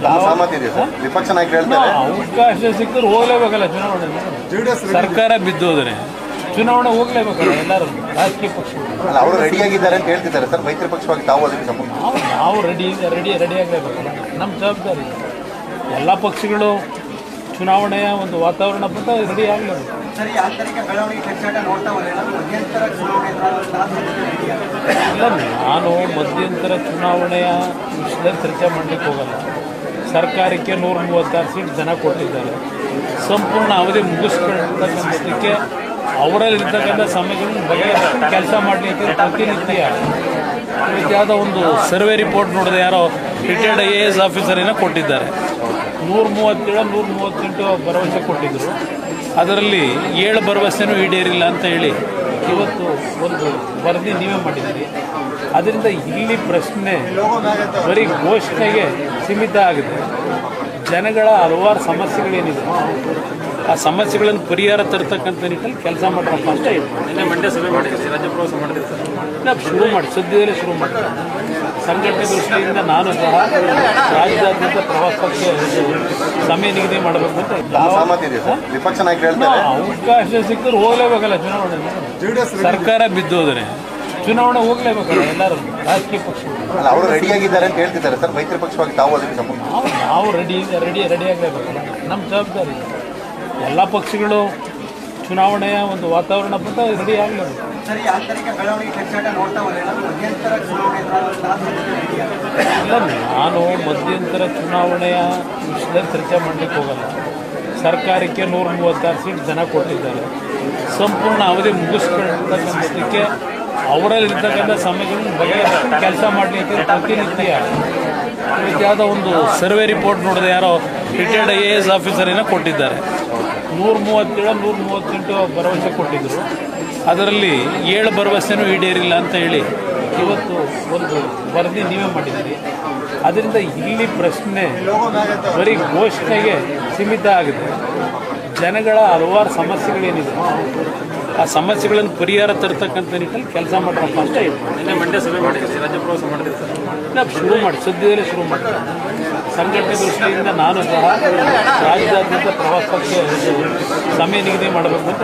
ಇದೆ ಸರ್. ವಿಪಕ್ಷ ನಾಯಕರು ಹೇಳ್ತಾರೆ ಅವಕಾಶ ಸಿಕ್ಕಿದ್ರೆ ಹೋಗ್ಲೇಬೇಕಲ್ಲ ಚುನಾವಣೆ? ಸರ್ಕಾರ ಬಿದ್ದೋದ್ರೆ ಚುನಾವಣೆ ಹೋಗ್ಲೇಬೇಕಲ್ಲ ಎಲ್ಲರೂ? ರಾಜಕೀಯ ಪಕ್ಷಗಳು ಅಲ್ಲ ಅವರು ರೆಡಿಯಾಗಿದ್ದಾರೆ ಅಂತ ಹೇಳ್ತಿದ್ದಾರೆ ಸರ್. ಮೈತ್ರಿ ಪಕ್ಷವಾಗಿ ತಾವು ಅದಕ್ಕೆ ನಾವು ನಾವು ರೆಡಿ ರೆಡಿ ರೆಡಿ ಆಗಲೇಬೇಕಲ್ಲ ನಮ್ಮ ಜವಾಬ್ದಾರಿ ಎಲ್ಲ ಪಕ್ಷಗಳು ಚುನಾವಣೆಯ ಒಂದು ವಾತಾವರಣ ಬಂದ ರೆಡಿ ಆಗ್ಲೇಬೇಕು? ಇಲ್ಲ ನಾನು ಮಧ್ಯಂತರ ಚುನಾವಣೆಯ ವಿಷಯದಲ್ಲಿ ಚರ್ಚೆ ಮಾಡಲಿಕ್ಕೆ ಹೋಗಲ್ಲ. ಸರ್ಕಾರಕ್ಕೆ ನೂರ ಮೂವತ್ತಾರು ಸೀಟ್ ಜನ ಕೊಟ್ಟಿದ್ದಾರೆ. ಸಂಪೂರ್ಣ ಅವಧಿ ಮುಗಿಸ್ಕೊಳ್ತಕ್ಕಂಥದ್ದಕ್ಕೆ ಅವರಲ್ಲಿರ್ತಕ್ಕಂಥ ಸಮಸ್ಯೆಗಳನ್ನು ಬಗೆಹರಿಸ ಕೆಲಸ ಮಾಡಲಿಕ್ಕೆ ಪ್ರತಿನಿತ್ಯ ಯಾವುದೋ ಒಂದು ಸರ್ವೆ ರಿಪೋರ್ಟ್ ನೋಡಿದೆ ಯಾರೋ ರಿಟೈರ್ಡ್ ಐ ಎ ಎಸ್ ಆಫೀಸರಿನ ಕೊಟ್ಟಿದ್ದಾರೆ. ನೂರ ಮೂವತ್ತೇಳು ನೂರ ಮೂವತ್ತೆಂಟು ಭರವಸೆ ಕೊಟ್ಟಿದ್ದರು ಅದರಲ್ಲಿ ಏಳು ಭರವಸೆನೂ ಈಡೇರಿಲ್ಲ ಅಂತ ಹೇಳಿ ಇವತ್ತು ಒಂದು ವರದಿ ನೀವೇ ಮಾಡಿದ್ದೀರಿ. ಅದರಿಂದ ಇಲ್ಲಿ ಪ್ರಶ್ನೆ ಬರೀ ಘೋಷಣೆಗೆ ಸೀಮಿತ ಆಗಿದೆ. ಜನಗಳ ಹಲವಾರು ಸಮಸ್ಯೆಗಳೇನಿದೆ. ಆ ಸಮಸ್ಯೆಗಳನ್ನು ಪರಿಹಾರ ತರ್ತಕ್ಕಂಥ ನಿಟ್ಟಲ್ಲಿ ಕೆಲಸ ಮಾಡ್ರಪ್ಪ ಅಂತ ಹೇಳಿ ನಿನ್ನೆ ಮಂಡ್ಯ ಸಭೆ ರಾಜ್ಯ ಪ್ರವಾಸ ಇಲ್ಲ, ಶುರು ಮಾಡಿ ಸದ್ಯದಲ್ಲೇ ಶುರು ಮಾಡಿ. ಸಂಘಟನೆ ದೃಷ್ಟಿಯಿಂದ ನಾನು ಸಹ ರಾಜ್ಯಾದ್ಯಂತ ಪ್ರವಾಸಕ್ಕೆ ಸಮಯ ನಿಗದಿ ಮಾಡಬೇಕು ಅಂತ ಇದೆ ವಿಪಕ್ಷ ನಾಯಕರು ಹೇಳ್ತಾರೆ ಅವಕಾಶ ಸಿಕ್ಕಿದ್ರೆ ಹೋಗಲೇಬೇಕಲ್ಲ ಚುನಾವಣೆ? ಸರ್ಕಾರ ಬಿದ್ದೋದ್ರೆ ಚುನಾವಣೆ ಹೋಗ್ಲೇಬೇಕಲ್ಲ ಎಲ್ಲರೂ ರಾಜಕೀಯ ಪಕ್ಷ ಅವರು ರೆಡಿಯಾಗಿದ್ದಾರೆ ಅಂತ ಹೇಳ್ತಿದ್ದಾರೆ ಸರ್. ಮೈತ್ರಿ ಪಕ್ಷವಾಗಿ ತಾವು ಅದಕ್ಕೆ ನಾವು ನಾವು ರೆಡಿ ರೆಡಿ ರೆಡಿ ಆಗಲೇಬೇಕಲ್ಲ. ನಮ್ಮ ಜವಾಬ್ದಾರಿ ಎಲ್ಲ ಪಕ್ಷಗಳು ಚುನಾವಣೆಯ ಒಂದು ವಾತಾವರಣ ಬಂದ ರೆಡಿ ಇದೆಯಾ? ಇಲ್ಲ ನಾನು ಮಧ್ಯಂತರ ಚುನಾವಣೆಯ ವಿಷಯದಲ್ಲಿ ಚರ್ಚೆ ಮಾಡಲಿಕ್ಕೆ ಹೋಗಲ್ಲ. ಸರ್ಕಾರಕ್ಕೆ ನೂರ ಮೂವತ್ತಾರು ಸೀಟ್ ಜನ ಕೊಟ್ಟಿದ್ದಾರೆ. ಸಂಪೂರ್ಣ ಅವಧಿ ಮುಗಿಸ್ಕೊಳ್ತಕ್ಕಂಥದ್ದಕ್ಕೆ ಅವರಲ್ಲಿರ್ತಕ್ಕಂಥ ಸಮಯಗಳು ಬಗ್ಗೆ ಕೆಲಸ ಮಾಡಲಿಕ್ಕೆ ಪ್ರತಿನಿತ್ಯ ಯಾವುದೋ ಒಂದು ಸರ್ವೆ ರಿಪೋರ್ಟ್ ನೋಡಿದೆ ಯಾರೋ ರಿಟೈರ್ಡ್ ಐ ಎ ಎಸ್ ಆಫೀಸರಿನ ಕೊಟ್ಟಿದ್ದಾರೆ. ನೂರ ಮೂವತ್ತೇಳು ನೂರ ಮೂವತ್ತೆಂಟು ಭರವಸೆ ಕೊಟ್ಟಿದ್ದರು ಅದರಲ್ಲಿ ಏಳು ಭರವಸೆನೂ ಈಡೇರಿಲ್ಲ ಅಂತ ಹೇಳಿ ಇವತ್ತು ಒಂದು ವರದಿ ನೀವೇ ಮಾಡಿದ್ದೀರಿ. ಅದರಿಂದ ಇಲ್ಲಿ ಪ್ರಶ್ನೆ ಬರೀ ಘೋಷಣೆಗೆ ಸೀಮಿತ ಆಗಿದೆ. ಜನಗಳ ಹಲವಾರು ಸಮಸ್ಯೆಗಳೇನಿದೆ. ಆ ಸಮಸ್ಯೆಗಳನ್ನು ಪರಿಹಾರ ತರ್ತಕ್ಕಂಥ ನಿಟ್ಟಲ್ಲಿ ಕೆಲಸ ಮಾಡ್ರಪ್ಪ ಅಂತ ಮಂಡ್ಯ ಸಭೆ ರಾಜ್ಯ ಪ್ರವಾಸ ಸರ್? ಇಲ್ಲ, ಶುರು ಮಾಡಿ ಸದ್ಯದಲ್ಲೇ ಶುರು ಮಾಡಿ. ಸಂಘಟನೆ ದೃಷ್ಟಿಯಿಂದ ನಾನು ಸಹ ರಾಜ್ಯಾದ್ಯಂತ ಪ್ರವಾಸಕ್ಕೆ ಸಮಯ ನಿಗದಿ ಮಾಡಬೇಕು ಅಂತ